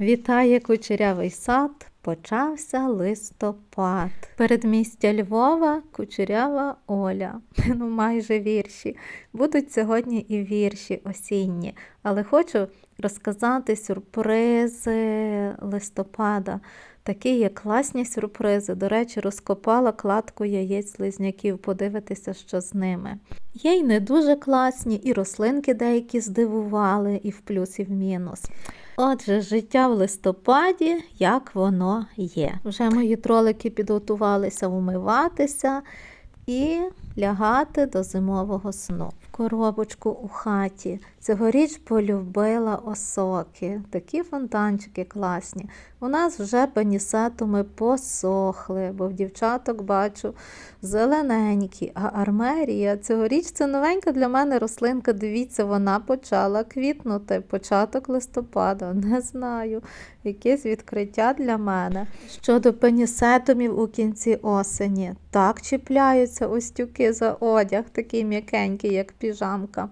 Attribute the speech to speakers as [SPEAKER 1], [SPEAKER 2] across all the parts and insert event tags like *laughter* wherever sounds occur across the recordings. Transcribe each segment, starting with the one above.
[SPEAKER 1] Вітає кучерявий сад, почався листопад. Передмістя Львова, кучерява Оля. *laughs* Ну, майже вірші. Будуть сьогодні і вірші осінні, але хочу розказати сюрпризи листопада. Такі є класні сюрпризи. До речі, розкопала кладку яєць слизняків, подивитися, що з ними. Є й не дуже класні, і рослинки деякі здивували, і в плюс, і в мінус. Отже, життя в листопаді, як воно є. Вже мої тролики підготувалися вмиватися і лягати до зимового сну. В коробочку у хаті. Цьогоріч полюбила осоки. Такі фонтанчики класні. У нас вже пенісетуми посохли, бо в дівчаток бачу зелененькі, а армерія цьогоріч це новенька для мене рослинка. Дивіться, вона почала квітнути. Початок листопада. Не знаю. Якесь відкриття для мене. Щодо пенісетумів у кінці осені, так чіпляються ось тюки за одяг, такий м'якенький, як піжамка.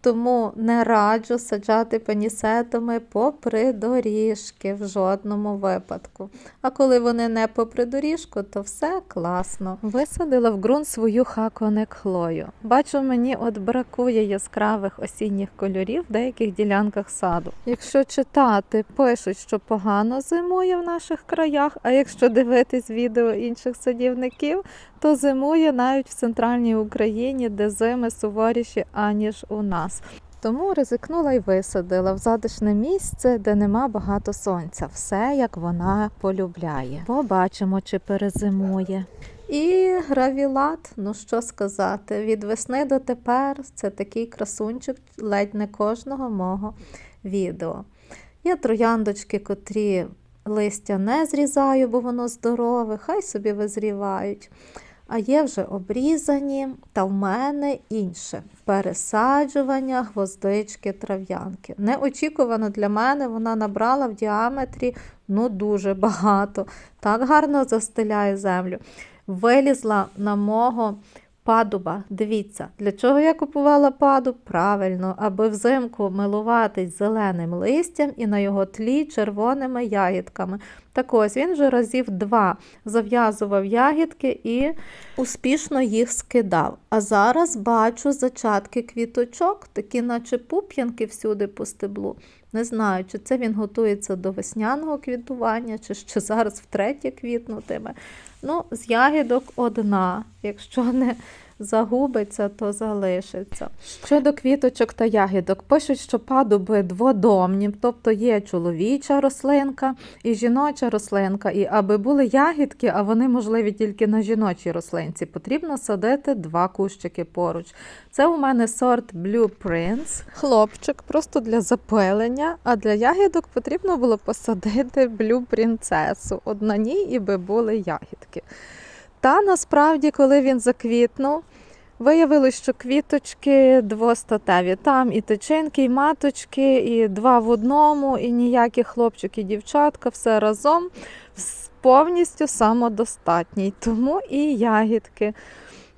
[SPEAKER 1] Тому не раджу саджати пенісетами попри доріжки в жодному випадку. А коли вони не попри доріжку, то все класно. Висадила в ґрунт свою хаконик хлою. Бачу, мені от бракує яскравих осінніх кольорів в деяких ділянках саду. Якщо читати, пишуть, що погано зимує в наших краях, а якщо дивитись відео інших садівників, то зимує навіть в центральній Україні, де зими суворіші, аніж у нас. Тому ризикнула і висадила в затишне місце, де нема багато сонця. Все як вона полюбляє. Побачимо, чи перезимує. І гравілат, ну що сказати, від весни до тепер це такий красунчик ледь не кожного мого відео. Є трояндочки, котрі листя не зрізаю, бо воно здорове, хай собі визрівають. А є вже обрізані, та в мене інше пересаджування гвоздички трав'янки. Неочікувано для мене вона набрала в діаметрі ну дуже багато. Так гарно застеляє землю. Вилізла на мого падуба. Дивіться, для чого я купувала падуб? Правильно, аби взимку милуватись зеленим листям і на його тлі червоними ягідками. Так ось він вже разів два зав'язував ягідки і успішно їх скидав. А зараз бачу зачатки квіточок, такі, наче пуп'янки всюди по стеблу. Не знаю, чи це він готується до весняного квітування, чи ще зараз втретє квітнутиме. Ну, з ягідок одна. Якщо не загубиться, то залишиться. Щодо квіточок та ягідок, пишуть, що падуби дводомні, тобто є чоловіча рослинка і жіноча рослинка. І аби були ягідки, а вони можливі тільки на жіночій рослинці, потрібно садити два кущики поруч. Це у мене сорт Blue Prince, хлопчик, просто для запилення, а для ягідок потрібно було посадити Blue Принцесу. От ній і би були ягідки. Та насправді, коли він заквітнув, виявилось, що квіточки двостатеві. Там і тичинки, і маточки, і два в одному, і ніякі хлопчик і дівчатка, все разом повністю самодостатній. Тому і ягідки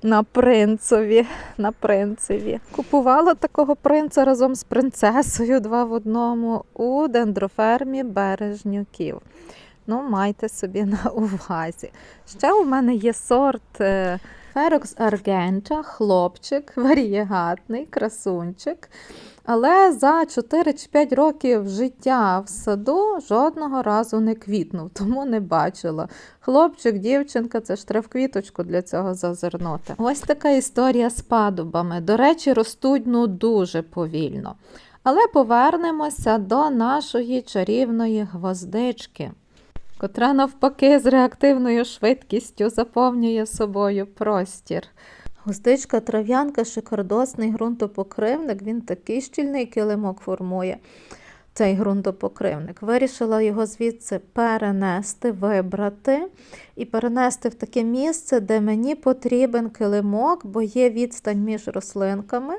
[SPEAKER 1] на принцові. на принцеві. Купувала такого принца разом з принцесою два в одному у дендрофермі бережнюків. Ну, майте собі на увазі. Ще у мене є сорт Ферокс Аргенча, хлопчик, *laughs* варієгатний, красунчик. Але за 4 чи 5 років життя в саду жодного разу не квітнув, *laughs* тому не бачила. Хлопчик, дівчинка, це ж треба в квіточку для цього зазирнути. Ось така історія з падубами. До речі, ростуть ну дуже повільно. Але повернемося до нашої чарівної гвоздички котра навпаки з реактивною швидкістю заповнює собою простір. Густичка трав'янка, шикардосний ґрунтопокривник, він такий щільний килимок формує. Цей ґрунтопокривник. Вирішила його звідси перенести, вибрати і перенести в таке місце, де мені потрібен килимок, бо є відстань між рослинками.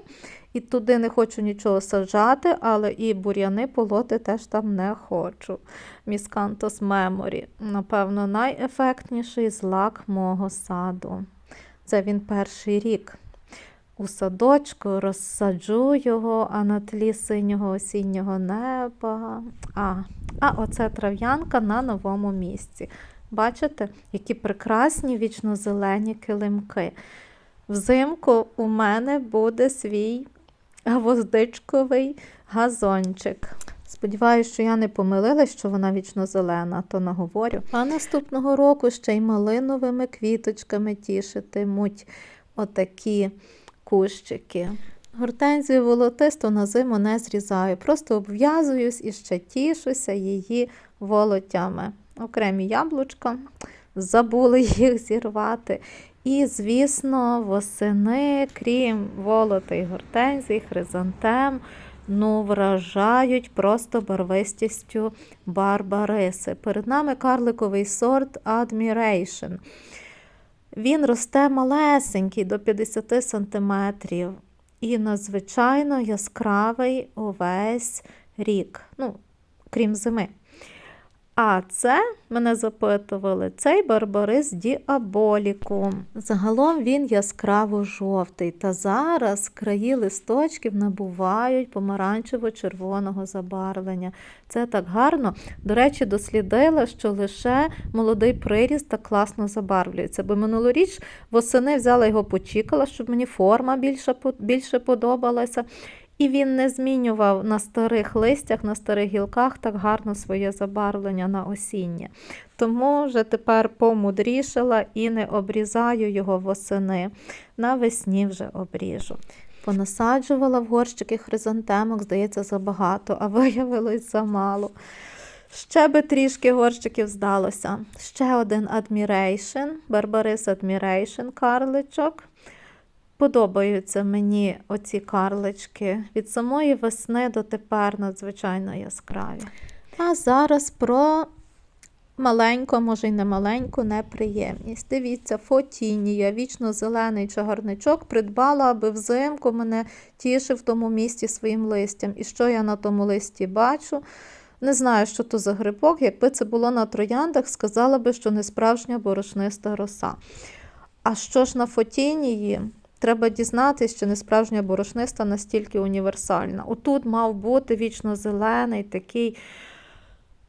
[SPEAKER 1] І туди не хочу нічого саджати, але і бур'яни полоти теж там не хочу. Міскантос Memory. Напевно, найефектніший злак мого саду. Це він перший рік у садочку, розсаджу його, а на тлі синього осіннього неба. А, а оце трав'янка на новому місці. Бачите, які прекрасні вічно-зелені килимки. Взимку у мене буде свій гвоздичковий газончик. Сподіваюсь, що я не помилилась, що вона вічно зелена, то наговорю. А наступного року ще й малиновими квіточками тішитимуть отакі кущики. Гортензію волотисту на зиму не зрізаю, просто обв'язуюсь і ще тішуся її волотями. Окремі яблучка, забули їх зірвати. І, звісно, восени, крім волота і гортензій, хризантем, ну, вражають просто барвистістю барбариси. Перед нами карликовий сорт Admiration. Він росте малесенький до 50 см і надзвичайно яскравий увесь рік, ну, крім зими. А це, мене запитували, цей барбарис діаболікум. Загалом він яскраво жовтий, та зараз краї листочків набувають помаранчево-червоного забарвлення. Це так гарно. До речі, дослідила, що лише молодий приріст так класно забарвлюється. Бо минулоріч восени взяла його почікала, щоб мені форма більше, більше подобалася. І він не змінював на старих листях, на старих гілках так гарно своє забарвлення на осіннє. Тому вже тепер помудрішала і не обрізаю його восени. Навесні вже обріжу. Понасаджувала в горщики хризантемок, здається, забагато, а *laughs* виявилось замало. Ще би трішки горщиків здалося. Ще один Admiration, Barbaris Admiration карличок. Подобаються мені оці карлички від самої весни до тепер надзвичайно яскраві. А зараз про маленьку, може й не маленьку неприємність. Дивіться, фотінія, вічно зелений чагарничок придбала, аби взимку мене тішив в тому місці своїм листям. І що я на тому листі бачу? Не знаю, що то за грибок. Якби це було на трояндах, сказала би, що не справжня борошниста роса. А що ж на фотінії? Треба дізнатися, що несправжня борошниста настільки універсальна. Отут мав бути вічно зелений такий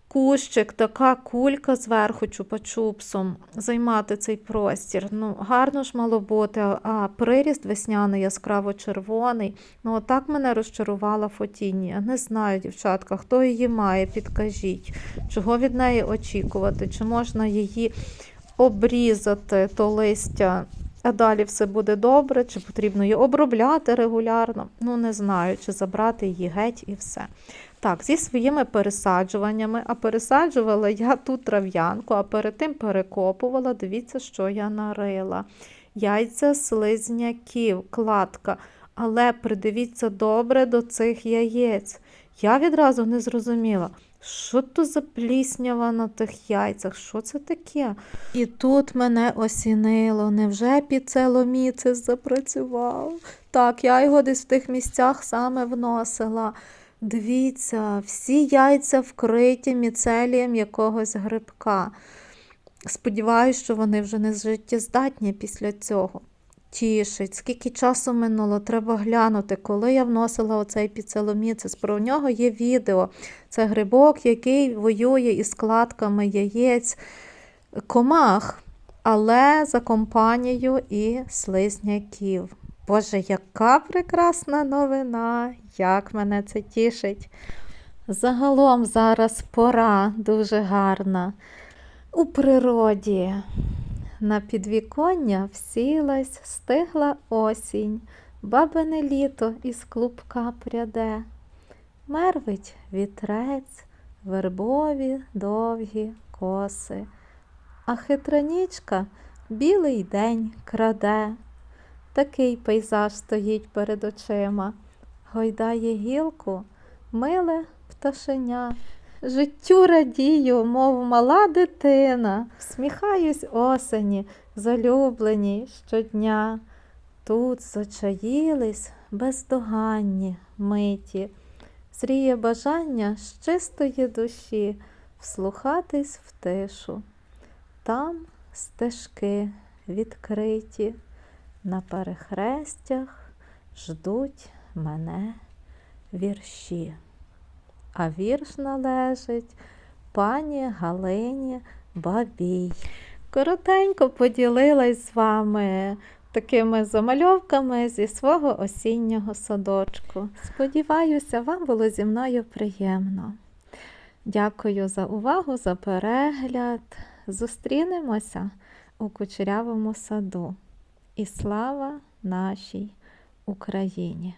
[SPEAKER 1] кущик, така кулька зверху чупа-чупсом, займати цей простір. Ну, Гарно ж мало бути, а приріст весняний, яскраво червоний. Ну, Отак мене розчарувала Фотінія. Не знаю, дівчатка, хто її має, підкажіть, чого від неї очікувати, чи можна її обрізати, то листя. А далі все буде добре, чи потрібно її обробляти регулярно. Ну, не знаю, чи забрати її геть і все. Так, зі своїми пересаджуваннями, а пересаджувала я тут трав'янку, а перед тим перекопувала. Дивіться, що я нарила. Яйця слизняків, кладка. Але придивіться добре до цих яєць. Я відразу не зрозуміла. Що то за пліснява на тих яйцях? Що це таке? І тут мене осінило. Невже піцеломіцис запрацював? Так, я його десь в тих місцях саме вносила. Дивіться, всі яйця вкриті міцелієм якогось грибка. Сподіваюсь, що вони вже не життєздатні після цього. Тішить, скільки часу минуло, треба глянути, коли я вносила оцей піцеломіцис. Про нього є відео. Це грибок, який воює із складками яєць комах, але за компанією і слизняків. Боже, яка прекрасна новина! Як мене це тішить. Загалом зараз пора дуже гарна у природі. На підвіконня всілась, стигла осінь, бабине літо із клубка пряде. Мервить вітрець, вербові довгі коси, а хитра нічка білий день краде. Такий пейзаж стоїть перед очима, гойдає гілку, миле пташеня. Життю радію, мов мала дитина, всміхаюсь осені, залюблені щодня. Тут зачаїлись бездоганні миті, зріє бажання з чистої душі вслухатись в тишу. Там стежки відкриті, на перехрестях ждуть мене вірші. А вірш належить пані Галині Бабій. Коротенько поділилась з вами такими замальовками зі свого осіннього садочку. Сподіваюся, вам було зі мною приємно. Дякую за увагу, за перегляд. Зустрінемося у кучерявому саду. І слава нашій Україні!